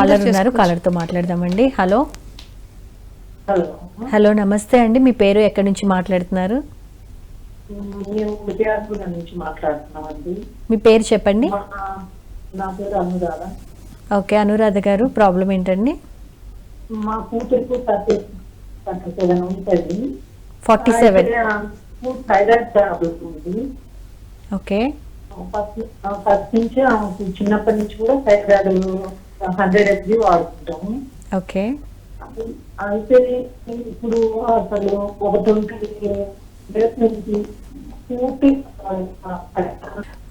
Caller ఉన్నారు కాలర్తో మాట్లాడదామండి. Hello. Hello. Hello నమస్తే అండి. మీ పేరు ఎక్కడి నుంచి మాట్లాడుతున్నారు? మీ పేరు చెప్పండి. మా నా పేరు అనురాధ. ఓకే అనురాధ గారు ప్రాబ్లం ఏంటండి? మా కూతురుకు ఉంటుంది. Forty seven. థైరాయిడ్ ప్రాబ్లం ఉంది. ఓకే. ఫస్ట్ నుంచి చిన్నప్పటి నుంచి కూడా థైరాయిడ్ హండ్రెడ్ వాడుకుంటాము. ఓకే. అయితే ఇప్పుడు అసలు ఒక ట్వంటీ డేస్ నుంచి పూర్తి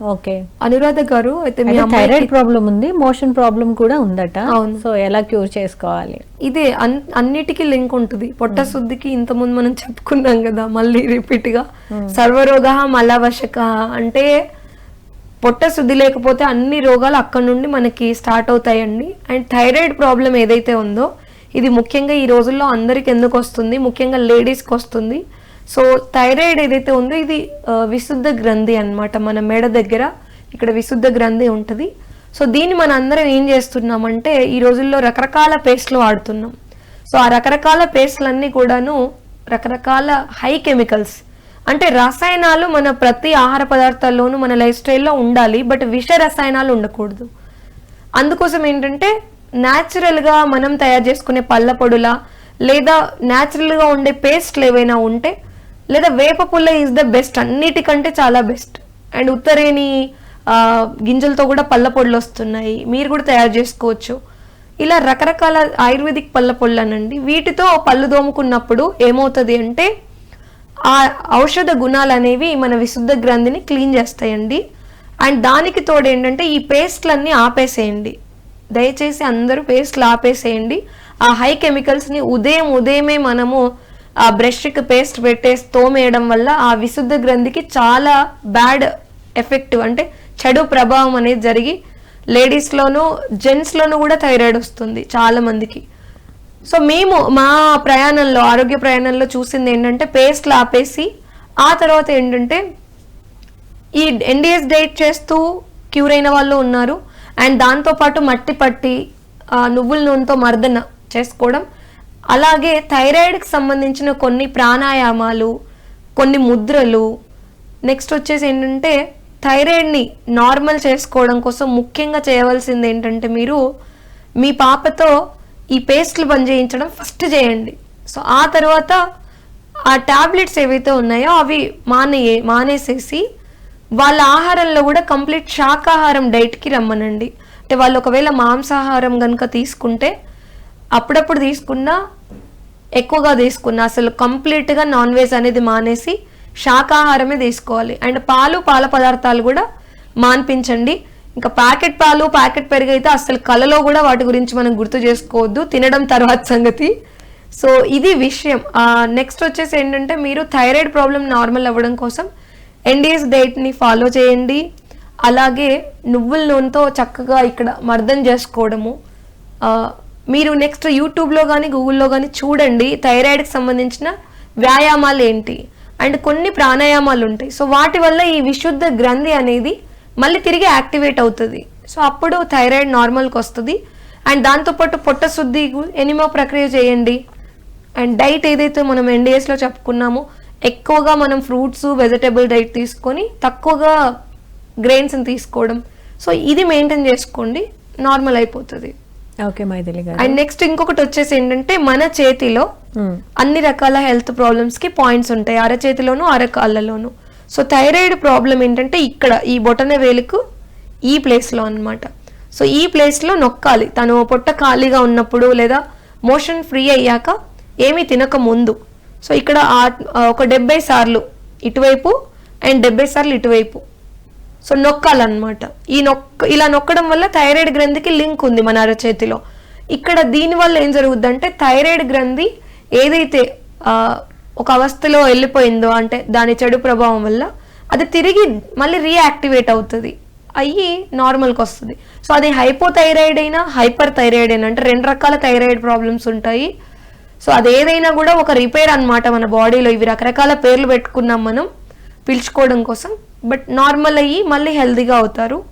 ఓకే. అనురాధ గారు అయితే మీ థైరాయిడ్ ప్రాబ్లం ఉంది మోషన్ ప్రాబ్లం కూడా ఉందట. అవును. సో ఎలా క్యూర్ చేసుకోవాలి? ఇదే అన్- అన్నిటికీ లింక్ ఉంటుంది. పొట్ట శుద్ధికి ఇంతకుముందు మనం చెప్పుకున్నాం కదా మళ్ళీ రిపీట్గా. సర్వరోగ మలవశక అంటే పొట్ట శుద్ధి లేకపోతే అన్ని రోగాలు అక్కడ నుండి మనకి స్టార్ట్ అవుతాయండి. అండ్ థైరాయిడ్ ప్రాబ్లం ఏదైతే ఉందో ఇది ముఖ్యంగా ఈ రోజుల్లో అందరికి ఎందుకు వస్తుంది? ముఖ్యంగా లేడీస్కి వస్తుంది. సో థైరాయిడ్ ఏదైతే ఉందో ఇది విశుద్ధ గ్రంథి అన్నమాట. మన మెడ దగ్గర ఇక్కడ విశుద్ధ గ్రంథి ఉంటుంది. సో దీన్ని మన అందరం ఏం చేస్తున్నామంటే ఈ రోజుల్లో రకరకాల పేస్ట్లు వాడుతున్నాం. సో ఆ రకరకాల పేస్ట్లన్నీ కూడాను రకరకాల హై కెమికల్స్ అంటే రసాయనాలు మన ప్రతి ఆహార పదార్థాల్లోనూ మన లైఫ్ స్టైల్లో ఉండాలి బట్ విష రసాయనాలు ఉండకూడదు. అందుకోసం ఏంటంటే న్యాచురల్గా మనం తయారు చేసుకునే పళ్ళ పొడుల లేదా న్యాచురల్గా ఉండే పేస్ట్లు ఏవైనా ఉంటే లేదా వేప పుల్ల ఈజ్ ద బెస్ట్ అన్నిటికంటే చాలా బెస్ట్ అండ్ ఉత్తరేని గింజలతో కూడా పళ్ళ పొడులు వస్తున్నాయి మీరు కూడా తయారు చేసుకోవచ్చు. ఇలా రకరకాల ఆయుర్వేదిక్ పళ్ళ పొళ్ళు అనండి వీటితో పళ్ళు దోముకున్నప్పుడు ఏమవుతుంది అంటే ఆ ఔషధ గుణాలు అనేవి మన విశుద్ధ గ్రంథిని క్లీన్ చేస్తాయండి. అండ్ దానికి తోడు ఏంటంటే ఈ పేస్ట్లన్నీ ఆపేసేయండి. దయచేసి అందరూ పేస్ట్లు ఆపేసేయండి. ఆ హై కెమికల్స్ని ఉదయం ఉదయమే మనము ఆ బ్రష్కి పేస్ట్ పెట్టేసి తోమేయడం వల్ల ఆ విశుద్ధ గ్రంథికి చాలా బ్యాడ్ ఎఫెక్ట్ అంటే చెడు ప్రభావం అనేది జరిగి లేడీస్లోనూ జెంట్స్లోనూ కూడా థైరాయిడ్ వస్తుంది చాలా మందికి సో మేము మా ప్రయాణంలో ఆరోగ్య ప్రయాణంలో చూసింది ఏంటంటే పేస్ట్లు ఆపేసి ఆ తర్వాత ఏంటంటే ఈ ఎన్డిఎస్ డైట్ చేస్తూ క్యూర్ అయిన వాళ్ళు ఉన్నారు. అండ్ దాంతోపాటు మట్టి పట్టి నువ్వుల నూనెతో మర్దన చేసుకోవడం. అలాగే థైరాయిడ్కి సంబంధించిన కొన్ని ప్రాణాయామాలు కొన్ని ముద్రలు. నెక్స్ట్ వచ్చేసి ఏంటంటే థైరాయిడ్ని నార్మల్ చేసుకోవడం కోసం ముఖ్యంగా చేయవలసింది ఏంటంటే మీరు మీ పాపతో ఈ పేస్ట్లు బంద్ చేయించడం ఫస్ట్ చేయండి. సో ఆ తర్వాత ఆ టాబ్లెట్స్ ఏవైతే ఉన్నాయో అవి మానే మానేసేసి వాళ్ళ ఆహారంలో కూడా కంప్లీట్ శాకాహారం డైట్కి రమ్మనండి. అంటే వాళ్ళు ఒకవేళ మాంసాహారం కనుక తీసుకుంటే అప్పుడప్పుడు తీసుకున్నా ఎక్కువగా తీసుకున్నా అసలు కంప్లీట్గా నాన్ వెజ్ అనేది మానేసి శాకాహారమే తీసుకోవాలి. అండ్ పాలు పాల పదార్థాలు కూడా మాన్పించండి. ఇంకా ప్యాకెట్ పాలు ప్యాకెట్ పెరుగు అయితే అసలు కలలో కూడా వాటి గురించి మనం గుర్తు చేసుకోవద్దు. తినడం తర్వాత సంగతి. సో ఇది విషయం. నెక్స్ట్ వచ్చేసి ఏంటంటే మీరు థైరాయిడ్ ప్రాబ్లం నార్మల్ అవ్వడం కోసం ఎన్డీఎస్ డైట్ని ఫాలో చేయండి. అలాగే నువ్వుల నూనెతో చక్కగా ఇక్కడ మర్దం చేసుకోవడము. మీరు నెక్స్ట్ యూట్యూబ్లో కానీ గూగుల్లో కానీ చూడండి థైరాయిడ్కి సంబంధించిన వ్యాయామాలు ఏంటి. అండ్ కొన్ని ప్రాణాయామాలు ఉంటాయి. సో వాటి వల్ల ఈ విశుద్ధ గ్రంథి అనేది మళ్ళీ తిరిగి యాక్టివేట్ అవుతుంది. సో అప్పుడు థైరాయిడ్ నార్మల్కి వస్తుంది. అండ్ దాంతోపాటు పొట్ట శుద్ధి ఎనిమా ప్రక్రియ చేయండి. అండ్ డైట్ ఏదైతే మనం ఎన్డిఎస్లో చెప్పుకున్నామో ఎక్కువగా మనం ఫ్రూట్స్ వెజిటేబుల్ డైట్ తీసుకొని తక్కువగా గ్రెయిన్స్ని తీసుకోవడం. సో ఇది మెయింటైన్ చేసుకోండి. నార్మల్ అయిపోతుంది. ఓకే మైథిలి గారు. అండ్ నెక్స్ట్ ఇంకొకటి వచ్చేసి ఏంటంటే మన చేతిలో. అన్ని రకాల హెల్త్ ప్రాబ్లమ్స్కి పాయింట్స్ ఉంటాయి. అరచేతిలోను అరకాళ్ళలోను. సో థైరాయిడ్ ప్రాబ్లం ఏంటంటే ఇక్కడ ఈ బొటన వేలుకు ఈ ప్లేస్లో అన్నమాట. సో ఈ ప్లేస్లో నొక్కాలి. తను పొట్ట ఖాళీగా ఉన్నప్పుడు లేదా మోషన్ ఫ్రీ అయ్యాక ఏమీ తినక ముందు. సో ఇక్కడ ఆ- ఒక డెబ్బై సార్లు ఇటువైపు అండ్ డెబ్బై సార్లు ఇటువైపు. సో నొక్కాలన్నమాట. ఈ నొక్క ఇలా నొక్కడం వల్ల థైరాయిడ్ గ్రంథికి లింక్ ఉంది మన అరచేతిలో. ఇక్కడ దీని వల్ల ఏం జరుగుద్దంటే థైరాయిడ్ గ్రంథి ఏదైతే ఒక అవస్థలో వెళ్ళిపోయిందో అంటే దాని చెడు ప్రభావం వల్ల అది తిరిగి మళ్ళీ రీయాక్టివేట్ అవుతుంది. అయ్యి నార్మల్కి వస్తుంది. సో అది హైపోథైరాయిడ్ అయినా హైపర్ థైరాయిడ్ అయినా అంటే రెండు రకాల థైరాయిడ్ ప్రాబ్లమ్స్ ఉంటాయి. సో అది ఏదైనా కూడా ఒక రిపేర్ అన్నమాట మన బాడీలో ఇవి రకరకాల పేర్లు పెట్టుకున్నాం మనం పిలుచుకోవడం కోసం. బట్ నార్మల్ అయ్యి మళ్ళీ హెల్తీగా అవుతారు.